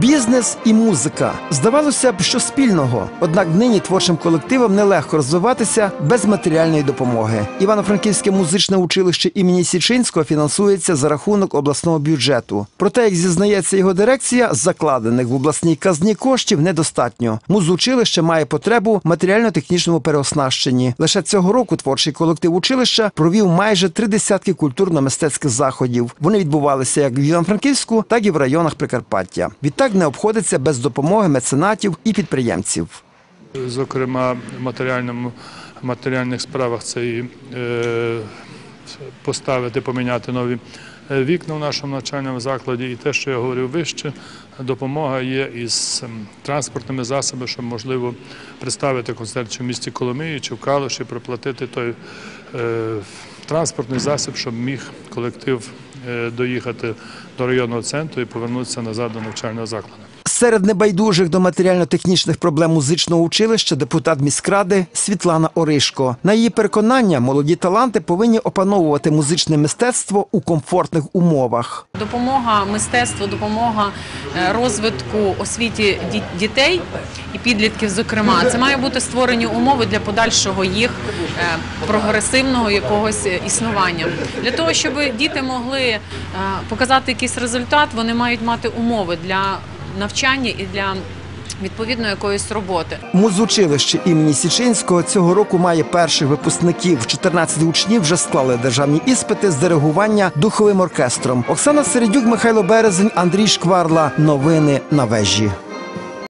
Бізнес і музика здавалося б, що спільного. Однак нині творчим колективам нелегко розвиватися без матеріальної допомоги. Івано-Франківське музичне училище імені Січинського фінансується за рахунок обласного бюджету. Проте, як зізнається його дирекція, закладених в обласній казні коштів недостатньо. Музучилище має потребу в матеріально-технічному переоснащенні. Лише цього року творчий колектив училища провів майже три десятки культурно-мистецьких заходів. Вони відбувалися як в Івано-Франківську, так і в районах Прикарпаття. Відтак не обходиться без допомоги меценатів і підприємців. Зокрема, в матеріальному, матеріальних справах це і е, поставити, поміняти нові е, вікна в нашому навчальному закладі. І те, що я говорив вище, допомога є із ем, транспортними засобами, щоб можливо представити концерт чи в місті Коломиї, чи в Калуші, проплатити той е, транспортний засіб, щоб міг колектив доїхати до районного центру і повернутися назад до навчального закладу. Серед небайдужих до матеріально-технічних проблем музичного училища депутат міськради Світлана Оришко. На її переконання, молоді таланти повинні опановувати музичне мистецтво у комфортних умовах. Допомога мистецтву, допомога е, розвитку освіті дітей і підлітків, зокрема, це має бути створені умови для подальшого їх е, прогресивного якогось е, існування. Для того, щоб діти могли показати якийсь результат, вони мають мати умови для навчання і для відповідно якоїсь роботи. Музучилище імені Січинського цього року має перших випускників. 14 учнів вже склали державні іспити з диригування духовим оркестром. Оксана Середюк, Михайло Березень, Андрій Шкварла. Новини на вежі.